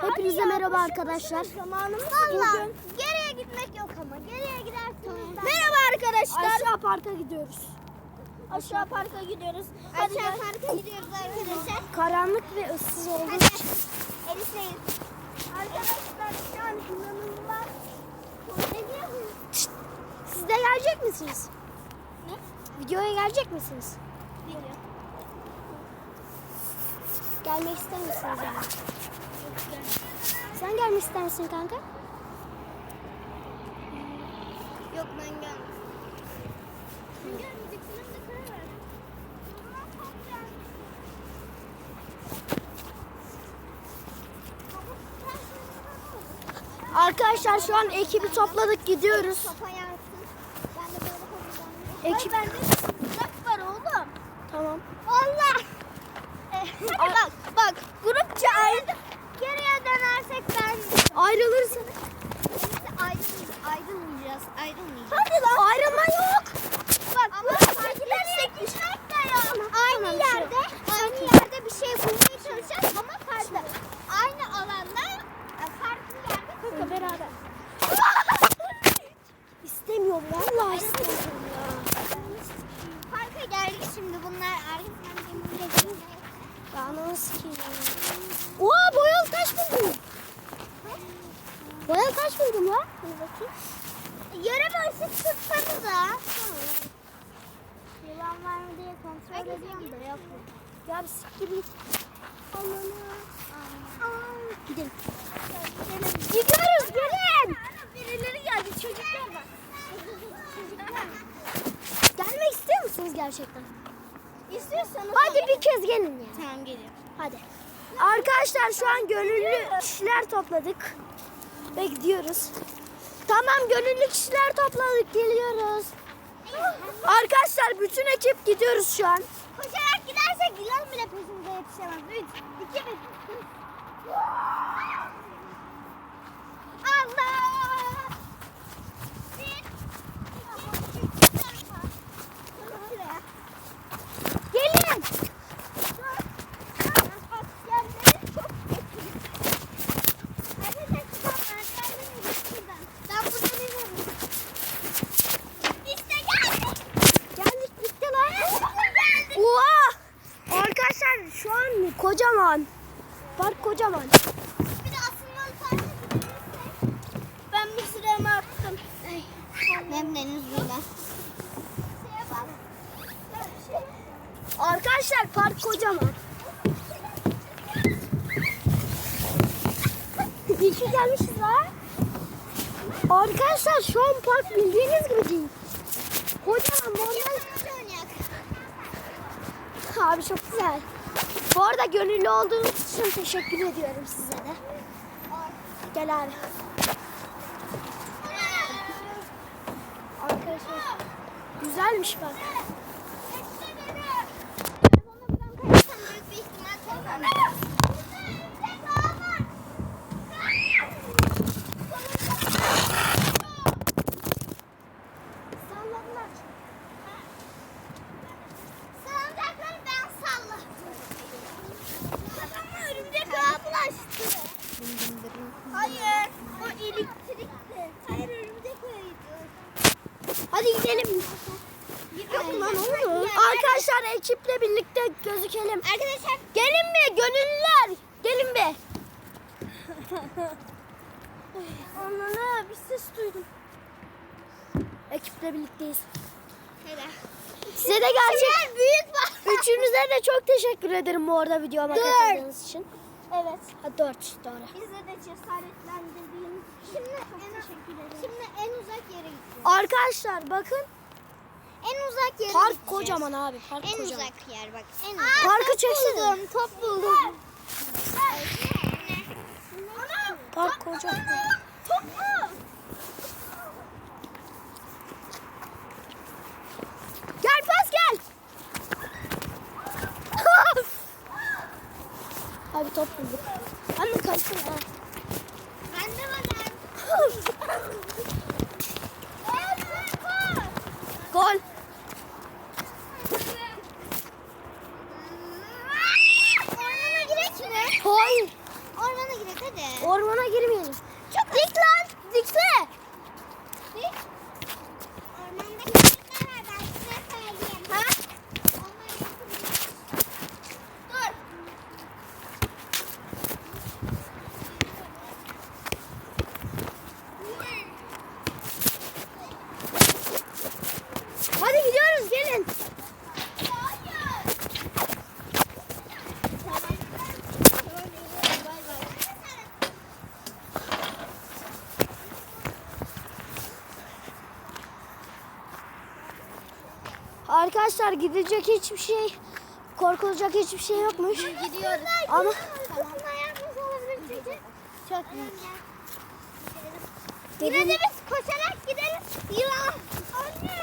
Hepinize merhaba arkadaşlar. Zamanımız Valla. bugün. Geriye gitmek yok ama. Geriye gidersen. Merhaba arkadaşlar. Aşağı parka gidiyoruz. Aşağı parka gidiyoruz. Aşağı parka gidiyoruz arkadaşlar. Karanlık ve ıssız olduğu Hadi. için. Elisa'yız. Arkadaşlar şu an inanılmaz. Siz de gelecek misiniz? Ne? Videoya gelecek misiniz? Video. Gelmek ister misiniz yani? Sen gelmek ister misin kanka? Yok ben gelmem. Sen gelmeyeceksin hem de karar ver. Arkadaşlar şu an ekibi topladık gidiyoruz. Ekip- Ay bende sıcak var oğlum. Tamam. Allah. Hadi bak bak grupça ayrı. Geriye dönersek ben Ayrılırız. ayrılmayacağız. Ayrılmayacağız. Ayrılmayacağız. Hadi lan. Ayrılma yok. Bak ama partilersek düşmek de yok. Aynı yerde, aynı yerde bir şey bulmaya çalışacağız ama farklı. Aynı alanda, e, farklı yerde. Kanka beraber. İstemiyorum vallahi istemiyorum ya. Parka geldik şimdi bunlar arkasından yemin Ya nasıl ki? Oha boyalı taş buldum. Boyalı taş buldum lan. Dur bakayım. Yere böyle tutsanıza. Yılan var mı diye kontrol ediyorum da yok. Ya bir siktir git. Gidelim. Gidiyoruz gelin. Birileri geldi çocuklar. Çocuklar. Gelmek istiyor musunuz gerçekten? İstiyorsanız Hadi bir kez gelin ya. Tamam geliyorum. Hadi. Arkadaşlar şu an gönüllü kişiler topladık. Ve gidiyoruz. Tamam gönüllü kişiler topladık geliyoruz. Arkadaşlar bütün ekip gidiyoruz şu an. Koşarak gidersek yılan bile peşimize yetişemez. 3, 2, 1. Allah! Bir, iki, üç, dört. Şuraya. Gelin. Bak, yerleri çok etkili. Arkadaşlar, şuradan, yerlerini şuradan. Ben buradan inerim. İşte geldik. Geldik bitti lan. Geldik. Oha! Arkadaşlar şu an kocaman. Park kocaman. Bir de asılmalı parka gidebilirsek. Ben bir sıramı attım. Bak. Şey, Arkadaşlar park kocaman. Ki gelmişiz lan. Arkadaşlar şu an park bildiğiniz gibi değil. Kocaman normal. Abi çok güzel. Bu arada gönüllü olduğunuz için teşekkür ediyorum size de. Gel abi. Güzelmiş bak. Salladılar. Salıncakları ben salladım. Adamı örümcek ağa bulaştı. Hayır, o elektrikti. Hayır, örümcek ağıydı. Hadi gidelim. Yok lan oğlum. Arkadaşlar ekiple birlikte gözükelim. Arkadaşlar Gelin mi gönüllüler? Gelin be. Anana bir ses duydum. Ekiple birlikteyiz. Hele. Size de gerçek. büyük var. Üçünüze de çok teşekkür ederim bu arada videoma katıldığınız için. Evet. Ha dört doğru. Bize de cesaretlendirdiğiniz Şimdi en, Şimdi en uzak yere gidiyoruz. Arkadaşlar bakın En uzak yere park gideceğiz. kocaman abi. Park En kocaman. uzak yer bak. En uzak. Parkı çeksene. buldum. Top buldum. Park kocaman. Top mu? Gel pas gel. abi top bulduk. Anne kaçsın ha. Bende var lan. Evet, top. Gol. Ormana girek mi? Hayır. Ormana gidelim hadi. Ormana girmeyelim. Çok dik lan. Dikle. Dik. Ormanda köpekler var ben size söyleyeyim. Ha? Onlar yakın. Dur. Hadi gidiyoruz gelin. Arkadaşlar gidecek hiçbir şey, korkulacak hiçbir şey yokmuş. Gidiyoruz. Ama çünkü. çok büyük. Yine de biz koşarak gidelim. Yılan. Anne.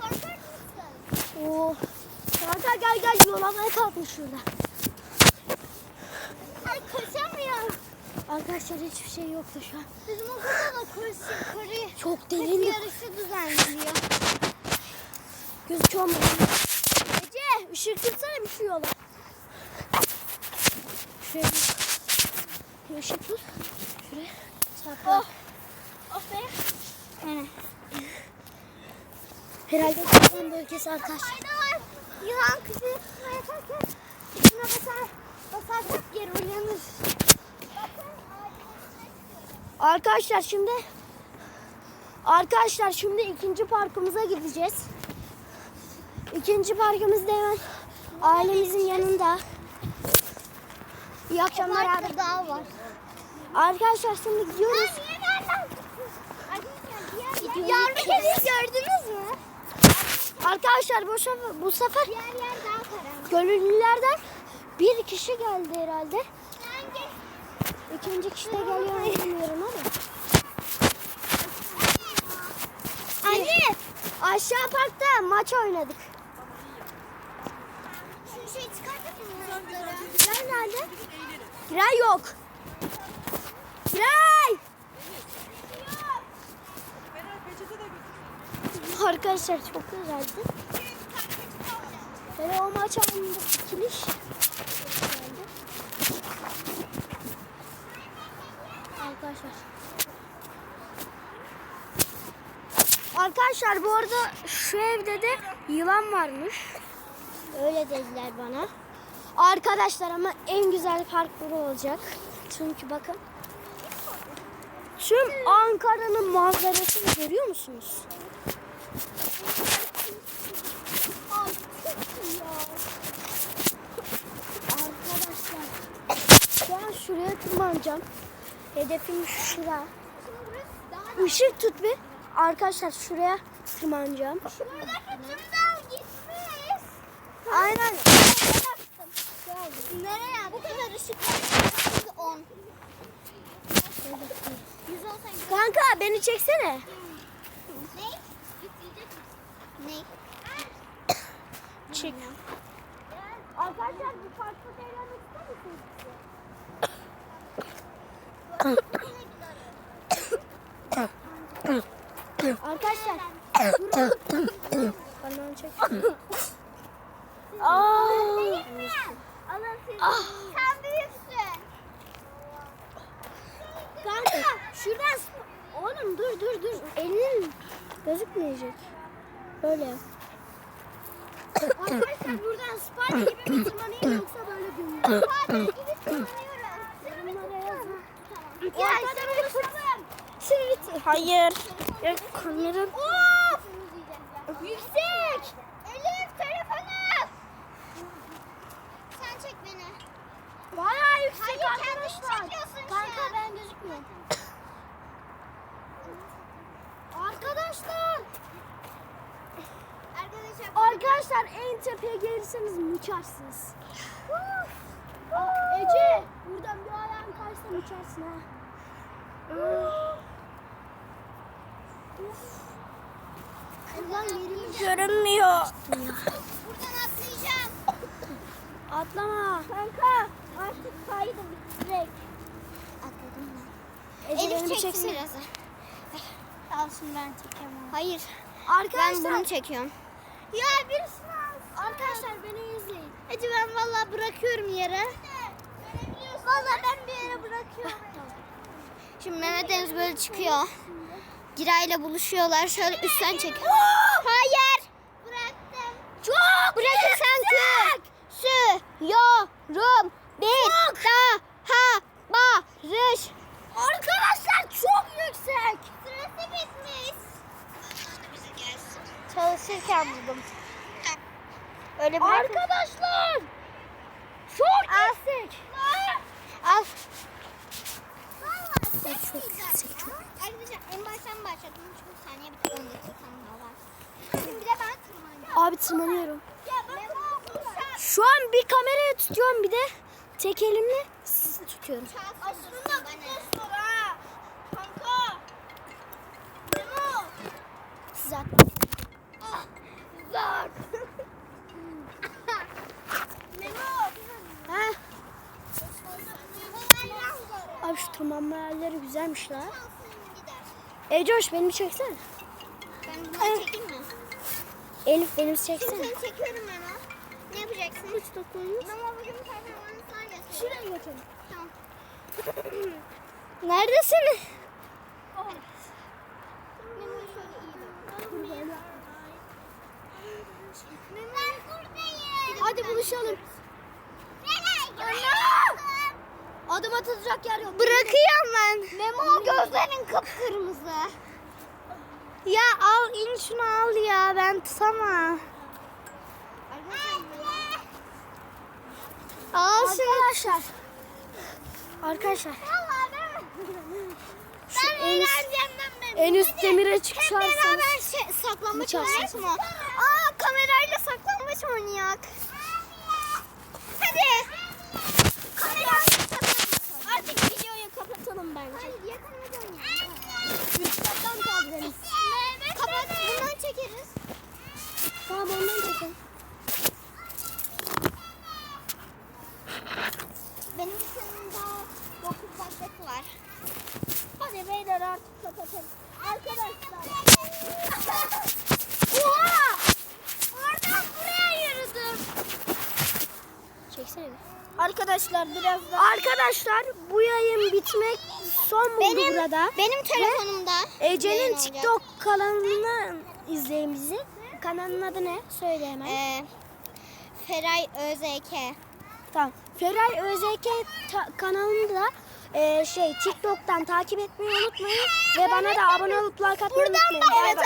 Korkar mısın? Oo. Kanka gel gel yolamaya kalkmış şurada. Ay koşamıyor. Arkadaşlar hiçbir şey yoktu şu an. Bizim okulda da koşu, koru, Çok derin yarışı düzenleniyor. gözüküyor mu? Ece ışık tutsana bir şu yola. Şuraya bir ışık tut. Şuraya. Sakla. Oh. Of be. Aynen. Herhalde kurban bölgesi arkadaşlar. Yılan kızı yatarken üstüne basar, basarsak geri uyanır. Arkadaşlar şimdi Arkadaşlar şimdi ikinci parkımıza gideceğiz. İkinci parkımız da hemen ailemizin yanında. İyi akşamlar abi. daha var. Arkadaşlar şimdi gidiyoruz. Yavru kediyi gördünüz mü? Arkadaşlar bu sefer, bu sefer Diğer yer daha karanlık. gönüllülerden bir kişi geldi herhalde. Hangi? İkinci kişi de geliyor mu bilmiyorum ama. Anne. Aşağı parkta maç oynadık. Şu şeyi çıkartır mısın? Giray nerede? Giray yok. Giray! Arkadaşlar çok güzeldi. Hele o maç anında dikiliş. Arkadaşlar. Arkadaşlar bu arada şu evde de yılan varmış. Öyle dediler bana. Arkadaşlar ama en güzel park bura olacak. Çünkü bakın. Tüm Ankara'nın manzarasını görüyor musunuz? Ay çok iyi ya. Arkadaşlar ben şuraya tırmanacağım. Hedefim şura. Işık tut bir. Arkadaşlar şuraya tırmanacağım. Aynen. Nereye? Bu kadar ışık var. 10. 100 olsaydı. Kanka beni çeksene. Ne? Ne? Çek. Arkadaşlar bu parkta eğlenmek ister misiniz? Arkadaşlar. Bana çek. Aa. Alın siz. Ah. Sen büyüksün. Kanka şuradan oğlum dur dur dur elin gözükmeyecek. Böyle yap. Arkadaşlar buradan Sparta gibi mi tırmanayım yoksa böyle kullanıyorum. Yorumlara yazın. Ya Ortada böyle tutalım. Şimdi Hayır. Ya kameram. Of! Yüksek! Elif telefonu! Sen çek beni. Bayağı yüksek Hayır, kendin arkadaşlar. çekiyorsun şu Kanka an. ben gözükmüyorum. Arkadaşlar. Arkadaşlar en tepeye gelirseniz uçarsınız. Ece buradan bir ayağın kaysa uçarsın ha. Buradan yerimiz görünmüyor. buradan atlayacağım. Atlama. Kanka artık kaydım direkt. Atladım ben. Ece beni Elif bir çeksin çeksene. biraz. Al şimdi ben çekemem. Hayır. Arkadaşlar. Ben bunu çekiyorum. Ya birisini al. Arkadaşlar beni izleyin. Hadi ben valla bırakıyorum yere. Valla ben bir yere bırakıyorum. Şimdi Mehmet Deniz böyle çıkıyor. Giray'la buluşuyorlar. Şöyle üstten çek. Hayır. Bıraktım. Çok Bırakırsan kök. Sü-yo-rum. Bir daha barış. Arkadaşlar çok yüksek. Sırası bitmiş. Çalışırken buldum. Öyle bir Arkadaşlar. Çok. Al. Valla çok yüksek. Çok. Arkadaşlar en baştan başladım. Çünkü saniye bitti. 10 dakikam daha var. Şimdi bir de ben tırmanacağım. Abi tırmanıyorum. Ya. Şu an bir kamerayı tutuyorum bir de tek elimle sizi tutuyorum. Aslında bu ha. Kanka. Zaten. Zor. Memo. Ha? Bu benden zor. Abi şu tırmanma yerleri güzelmiş la. Kalsın gider. Ecoş beni çeksene. Ben bunu çekeyim mi? Elif beni çeksene. seni çekiyorum Memo. Ne yapacaksın? Üç dokunuyoruz. Memo bugün performanslar gösteriyor. Şuraya götürün. Tamam. Neredesin? Ben buradayım. Hadi buluşalım. Nereye? Adım atılacak yer yok. Bırakıyorum ben. Memo gözlerin kıpkırmızı. Ya al in şunu al ya ben tutamam. Al şunu. Arkadaşlar. Arkadaşlar. Şu ben en üst, en üst demire Hep çıkarsanız. beraber şey, oynayak sesi. mı? Aa kamerayla saklambaç oynayak. 哎，你别看那个鸟。Arkadaşlar biraz Arkadaşlar bu yayın bitmek son buldu Benim burada. benim telefonumda. Ece'nin olacak. TikTok kanalını izleyin bizi. Kanalın adı ne? Söyle hemen. Ee, Feray ÖZK. Tamam. Feray ÖZK ta- kanalını da e, şey TikTok'tan takip etmeyi unutmayın ve bana da abone olup like atmayı unutmayın. Bay bay.